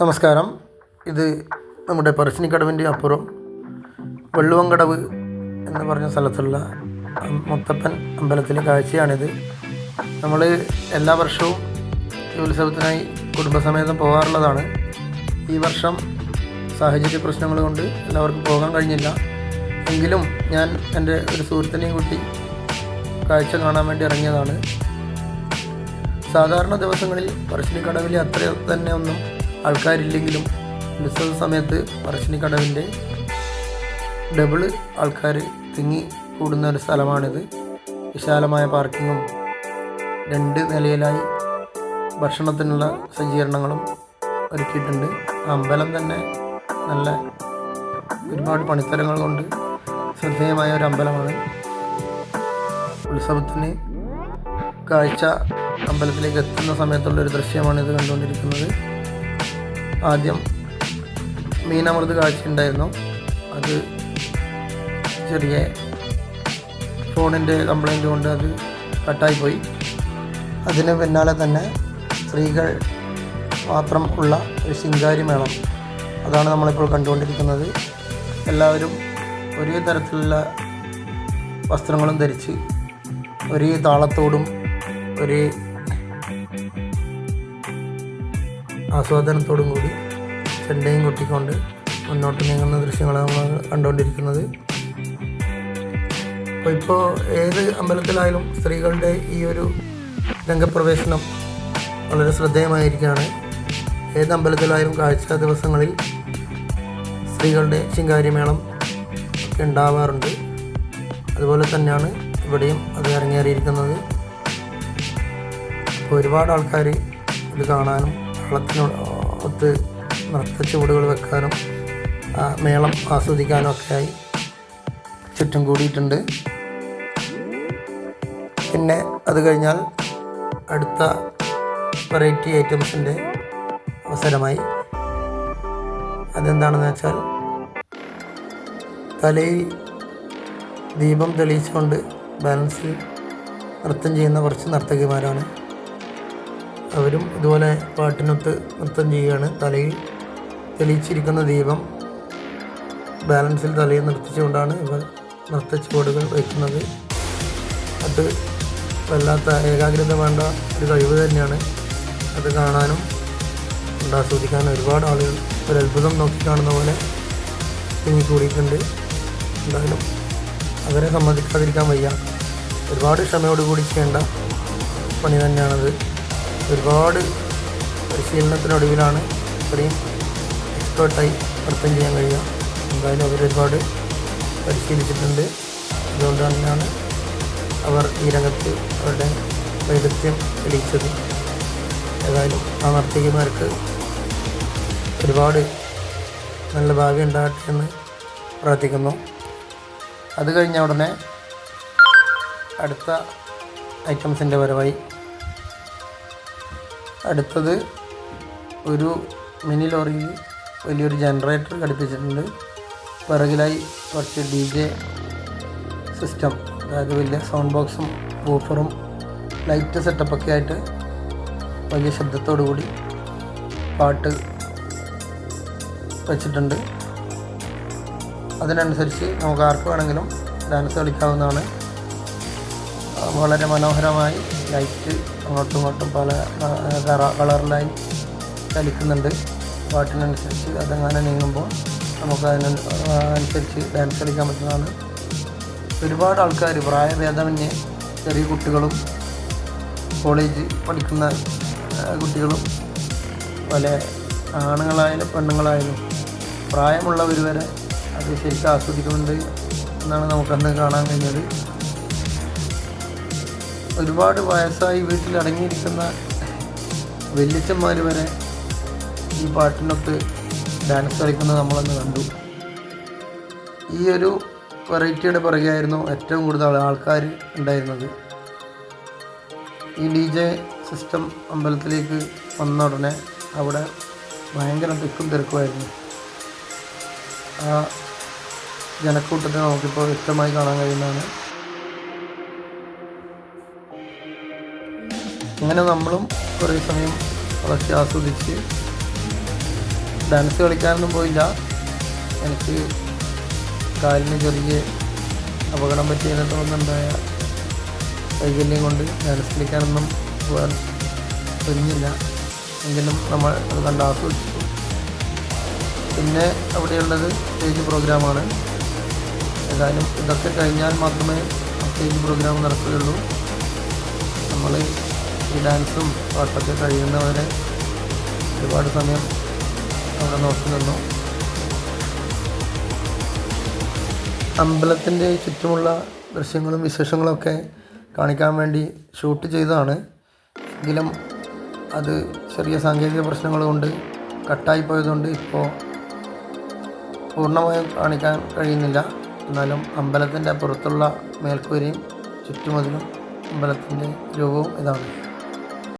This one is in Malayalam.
നമസ്കാരം. ഇത് നമ്മുടെ പറശ്ശിനിക്കടവിന്റെ അപ്പുറം വെള്ളുവങ്കടവ് എന്ന് പറഞ്ഞ സ്ഥലത്തുള്ള മുത്തപ്പൻ അമ്പലത്തിലെ കാഴ്ചയാണിത്. നമ്മൾ എല്ലാ വർഷവും ഈ ഉത്സവത്തിനായി കുടുംബസമേതം പോകാറുള്ളതാണ്. ഈ വർഷം സാഹചര്യ പ്രശ്നങ്ങൾ കൊണ്ട് എല്ലാവർക്കും പോകാൻ കഴിഞ്ഞില്ല. എങ്കിലും ഞാൻ എന്റെ ഒരു സുഹൃത്തിനെയും കൂട്ടി കാഴ്ച കാണാൻ വേണ്ടി ഇറങ്ങിയതാണ്. സാധാരണ ദിവസങ്ങളിൽ പറശ്ശിനിക്കടവിൽ അത്ര തന്നെ ഒന്നും ആൾക്കാരില്ലെങ്കിലും ഉത്സവ സമയത്ത് പറശ്ശിനിക്കടവിന്റെ ഡബിൾ ആൾക്കാർ തിങ്ങി കൂടുന്ന ഒരു സ്ഥലമാണിത്. വിശാലമായ പാർക്കിങ്ങും രണ്ട് നിലയിലായി ഭക്ഷണത്തിനുള്ള സജ്ജീകരണങ്ങളും ഒരുക്കിയിട്ടുണ്ട്. അമ്പലം തന്നെ നല്ല ഒരുപാട് പണിത്തരങ്ങൾ കൊണ്ട് ശ്രദ്ധേയമായ ഒരു അമ്പലമാണ്. ഉത്സവത്തിന് കാഴ്ച അമ്പലത്തിലേക്ക് എത്തുന്ന സമയത്തുള്ള ഒരു ദൃശ്യമാണ് ഇത് കണ്ടുകൊണ്ടിരിക്കുന്നത്. ആദ്യം മീനമൃത് കാഴ്ച ഉണ്ടായിരുന്നു അത് ചെറിയ ഫോണിന്റെ കംപ്ലൈന്റ് കൊണ്ട് അത് കട്ടായിപ്പോയി. അതിന് പിന്നാലെ തന്നെ സ്ത്രീകൾ മാത്രം ഉള്ള ഒരു ശിങ്കാരി മേളം അതാണ് നമ്മളിപ്പോൾ കണ്ടുകൊണ്ടിരിക്കുന്നത്. എല്ലാവരും ഒരേ തരത്തിലുള്ള വസ്ത്രങ്ങളും ധരിച്ച് ഒരേ താളത്തോടും ഒരേ ആസ്വാദനത്തോടും കൂടി ചെണ്ടയും കൊട്ടിക്കൊണ്ട് മുന്നോട്ട് നീങ്ങുന്ന ദൃശ്യങ്ങളാണ് നമ്മൾ കണ്ടുകൊണ്ടിരിക്കുന്നത്. അപ്പോൾ ഇപ്പോൾ ഏത് അമ്പലത്തിലായാലും സ്ത്രീകളുടെ ഈ ഒരു രംഗപ്രവേശനം വളരെ ശ്രദ്ധേയമായിരിക്കുകയാണ്. ഏത് അമ്പലത്തിലായാലും കാഴ്ച ദിവസങ്ങളിൽ സ്ത്രീകളുടെ ശിങ്കാരിമേളം ഉണ്ടാവാറുണ്ട്. അതുപോലെ തന്നെയാണ് ഇവിടെയും അത് ഇറങ്ങേറിയിരിക്കുന്നത് ഒരുപാട് ആൾക്കാർ ഇത് കാണാനും വെള്ളത്തിനോട് ഒത്ത് നൃത്ത ചുവടുകൾ വെക്കാനും മേളം ആസ്വദിക്കാനും ഒക്കെയായി ചുറ്റും കൂടിയിട്ടുണ്ട്. പിന്നെ അത് കഴിഞ്ഞാൽ അടുത്ത വെറൈറ്റി ഐറ്റംസിന്റെ അവസരമായി. അതെന്താണെന്ന് വെച്ചാൽ തലയിൽ ദീപം തെളിയിച്ചുകൊണ്ട് ബാലൻസിൽ നൃത്തം ചെയ്യുന്ന കുറച്ച് നർത്തകിമാരാണ്. അവരും ഇതുപോലെ പാട്ടിനൊത്ത് നൃത്തം ചെയ്യുകയാണ്. തലയിൽ തെളിയിച്ചിരിക്കുന്ന ദീപം ബാലൻസിൽ തലയിൽ നിർത്തിച്ചുകൊണ്ടാണ് ഇവർ നൃത്ത ചുവടുകൾ വയ്ക്കുന്നത്. അത് വല്ലാത്ത ഏകാഗ്രത വേണ്ട ഒരു കഴിവ് തന്നെയാണ്. അത് കാണാനും ഉണ്ട് ആസ്വദിക്കാനും ഒരുപാട് ആളുകൾ ഒരു അത്ഭുതം നോക്കി കാണുന്ന പോലെ തിങ്ങി കൂടിയിട്ടുണ്ട്. എന്തായാലും അവരെ സമ്മതിക്കാതിരിക്കാൻ വയ്യ. ഒരുപാട് ക്ഷമയോടുകൂടി ചെയ്യേണ്ട പണി തന്നെയാണത്. ഒരുപാട് പരിശീലനത്തിനൊടുവിലാണ് ഇത്രയും എക്സ്പേർട്ടായി നൃത്തം ചെയ്യാൻ കഴിയുക. എന്തായാലും അവരൊരുപാട് പരിശീലിച്ചിട്ടുണ്ട്. അതുകൊണ്ട് തന്നെയാണ് അവർ ഈ രംഗത്ത് അവരുടെ വൈദഗ്ധ്യം തെളിയിച്ചത്. ഏതായാലും ആ നർത്തകിമാർക്ക് ഒരുപാട് നല്ല ഭാവി ഉണ്ടാകട്ടെ എന്ന് പ്രാർത്ഥിക്കുന്നു. അത് കഴിഞ്ഞ ഉടനെ അടുത്ത ഐറ്റംസിന്റെ വരവായി അടുത്തത് ഒരു മിനി ലോറിയിൽ വലിയൊരു ജനറേറ്റർ ഘടിപ്പിച്ചിട്ടുണ്ട്. പിറകിലായി കുറച്ച് ഡി ജെ സിസ്റ്റം അതായത് വലിയ സൗണ്ട് ബോക്സും ബൂഫറും ലൈറ്റ് സെറ്റപ്പൊക്കെ ആയിട്ട് വലിയ ശബ്ദത്തോടു കൂടി പാട്ട് വെച്ചിട്ടുണ്ട്. അതിനനുസരിച്ച് നമുക്ക് ആർക്ക് വേണമെങ്കിലും ഡാൻസ് കളിക്കാവുന്നതാണ്. വളരെ മനോഹരമായി ലൈറ്റ് അങ്ങോട്ടും ഇങ്ങോട്ടും പല കളർ കളറിലായി ചലിക്കുന്നുണ്ട്. പാട്ടിനനുസരിച്ച് അതങ്ങനെ നീങ്ങുമ്പോൾ നമുക്ക് അതിന് അനുസരിച്ച് ഡാൻസ് കളിക്കാൻ പറ്റുന്നതാണ്. ഒരുപാട് ആൾക്കാർ പ്രായഭേദമന്യേ ചെറിയ കുട്ടികളും കോളേജ് പഠിക്കുന്ന കുട്ടികളും പല ആണുങ്ങളായാലും പെണ്ണുങ്ങളായാലും പ്രായമുള്ളവർ വരെ അത് ശരിക്കും ആസ്വദിക്കുന്നുണ്ട് എന്നാണ് നമുക്കന്ന് കാണാൻ കഴിഞ്ഞത്. ഒരുപാട് വയസ്സായി വീട്ടിൽ അടങ്ങിയിരിക്കുന്ന വല്യച്ഛന്മാർ വരെ ഈ പാട്ടിനൊത്ത് ഡാൻസ് കളിക്കുന്നത് നമ്മളന്ന് കണ്ടു. ഈ ഒരു വെറൈറ്റിയുടെ പുറകെയായിരുന്നു ഏറ്റവും കൂടുതൽ ആൾക്കാർ ഉണ്ടായിരുന്നത്. ഈ ഡി ജെ സിസ്റ്റം അമ്പലത്തിലേക്ക് വന്ന ഉടനെ അവിടെ ഭയങ്കര തിക്കും തിരക്കുമായിരുന്നു. ആ ജനക്കൂട്ടത്തെ നമുക്കിപ്പോൾ വ്യക്തമായി കാണാൻ കഴിയുന്നതാണ്. അങ്ങനെ നമ്മളും കുറേ സമയം അതൊക്കെ ആസ്വദിച്ച് ഡാൻസ് കളിക്കാനൊന്നും പോയില്ല. എനിക്ക് കാലിന് ചെറിയ അപകടം പറ്റിയതിനെ തുടർന്നുണ്ടായ വൈകല്യം കൊണ്ട് ഡാൻസ് കളിക്കാനൊന്നും പോകാൻ കഴിഞ്ഞില്ല എങ്കിലും നമ്മൾ അത് കണ്ട് ആസ്വദിച്ചു. പിന്നെ അവിടെയുള്ളത് സ്റ്റേജ് പ്രോഗ്രാമാണ് ഏതായാലും ഇതൊക്കെ കഴിഞ്ഞാൽ മാത്രമേ സ്റ്റേജ് പ്രോഗ്രാം നടക്കുകയുള്ളൂ. നമ്മൾ ഈ ഡാൻസും പാട്ടൊക്കെ കഴിയുന്നവരെ ഒരുപാട് സമയം അവിടെ നോക്കി നിന്നു. അമ്പലത്തിന്റെ ചുറ്റുമുള്ള ദൃശ്യങ്ങളും വിശേഷങ്ങളൊക്കെ കാണിക്കാൻ വേണ്ടി ഷൂട്ട് ചെയ്തതാണ്. എങ്കിലും അത് ചെറിയ സാങ്കേതിക പ്രശ്നങ്ങൾ കൊണ്ട് കട്ടായി പോയതുകൊണ്ട് ഇപ്പോൾ പൂർണമായും കാണിക്കാൻ കഴിയുന്നില്ല. എന്നാലും അമ്പലത്തിന്റെ പുറത്തുള്ള മേൽക്കൂരയും ചുറ്റുമതിലും അമ്പലത്തിന്റെ രൂപവും ഇതാണ്.